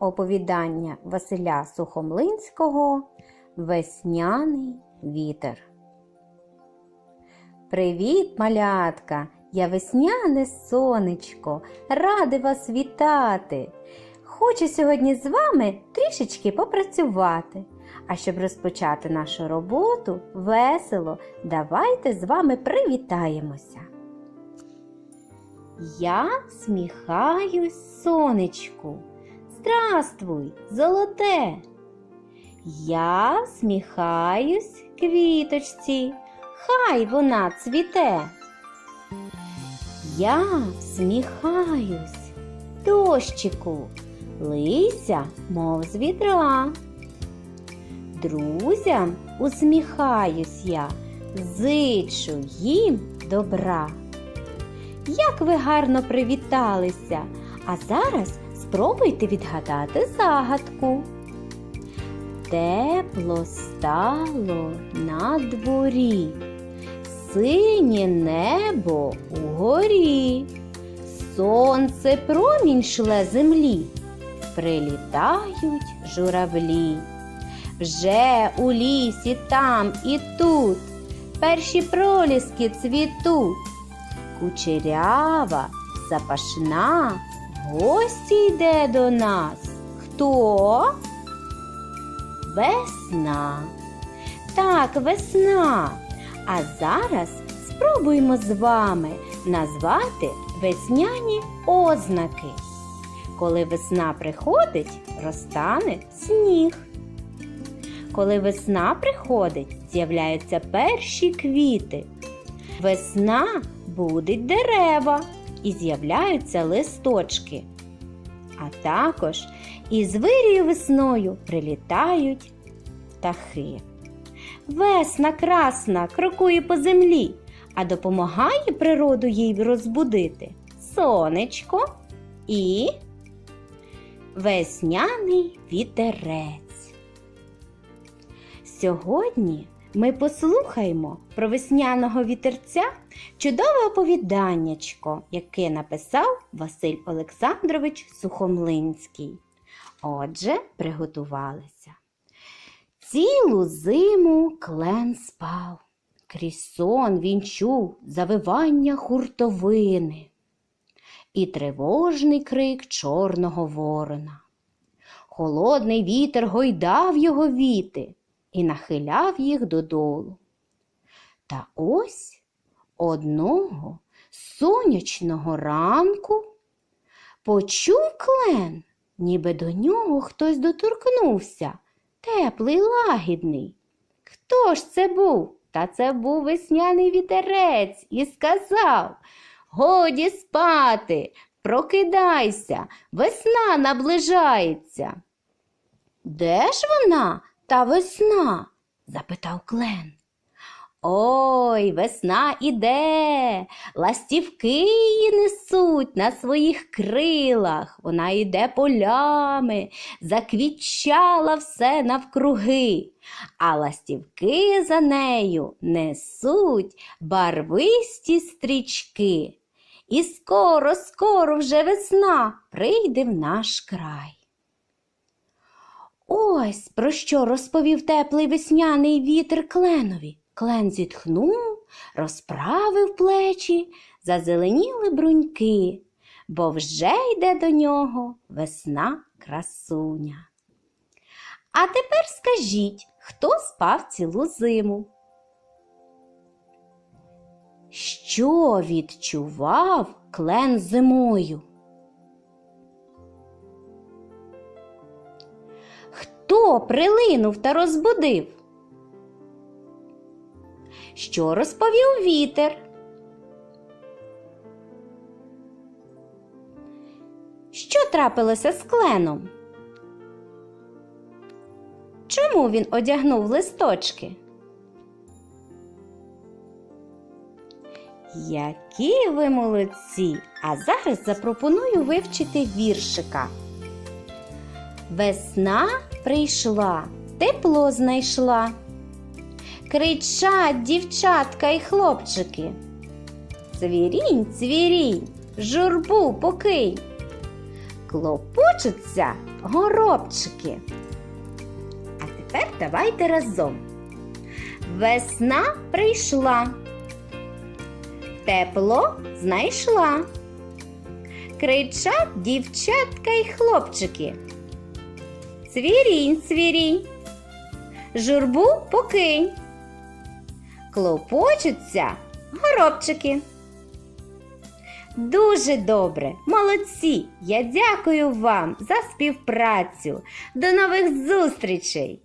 оповідання Василя Сухомлинського Весняний вітер. Привіт, малятка! Я весняне сонечко, ради вас вітати. Хочу сьогодні з вами трішечки попрацювати. А щоб розпочати нашу роботу весело, давайте з вами привітаємося. Я сміхаюсь сонечку. Здравствуй, золоте. Я сміхаюсь квіточці, хай вона цвіте. Я сміхаюсь дощику, лися, мов з відра. Друзям усміхаюсь я, зичу їм добра. Як ви гарно привіталися, а зараз спробуйте відгадати загадку. Тепло стало на дворі, синє небо угорі, сонце промінь шле землі, прилітають журавлі. Вже у лісі там і тут перші проліски цвітуть. Кучерява, запашна, гості йде до нас. Хто? Весна. Так, весна. А зараз спробуємо з вами назвати весняні ознаки. Коли весна приходить, розтане сніг. Коли весна приходить, з'являються перші квіти. Весна будуть дерева і з'являються листочки. А також із вирію весною прилітають птахи. Весна красна крокує по землі, а допомагає природу їй розбудити сонечко і весняний вітерець. Сьогодні ми послухаємо про весняного вітерця чудове оповіданнячко, яке написав Василь Олександрович Сухомлинський. Отже, приготувалися. Цілу зиму клен спав. Крізь сон він чув завивання хуртовини і тривожний крик чорного ворона. Холодний вітер гойдав його віти і нахиляв їх додолу. Та ось одного сонячного ранку почув клен, ніби до нього хтось доторкнувся, теплий лагідний. Хто ж це був? Та це був весняний вітерець і сказав Годі спати, прокидайся, весна наближається. Де ж вона, та весна? запитав клен. Ой, весна іде, ластівки її несуть на своїх крилах. Вона йде полями, заквітчала все навкруги, а ластівки за нею несуть барвисті стрічки. І скоро, скоро вже весна прийде в наш край. Ось про що розповів теплий весняний вітер кленові. Клен зітхнув, розправив плечі, зазеленіли бруньки, бо вже йде до нього весна красуня. А тепер скажіть, хто спав цілу зиму? Що відчував клен зимою? Хто прилинув та розбудив? Що розповів вітер? Що трапилося з кленом? Чому він одягнув листочки? Які ви молодці! А зараз запропоную вивчити віршика. Весна прийшла, тепло знайшла. Кричать дівчатка й клопочуться горобчики. А тепер давайте разом. Весна прийшла, тепло знайшла. Кричать дівчатка й хлопчики. Цвірінь, цвірінь, журбу покинь. Клопочуться горобчики. Дуже добре, молодці! Я дякую вам за співпрацю. До нових зустрічей!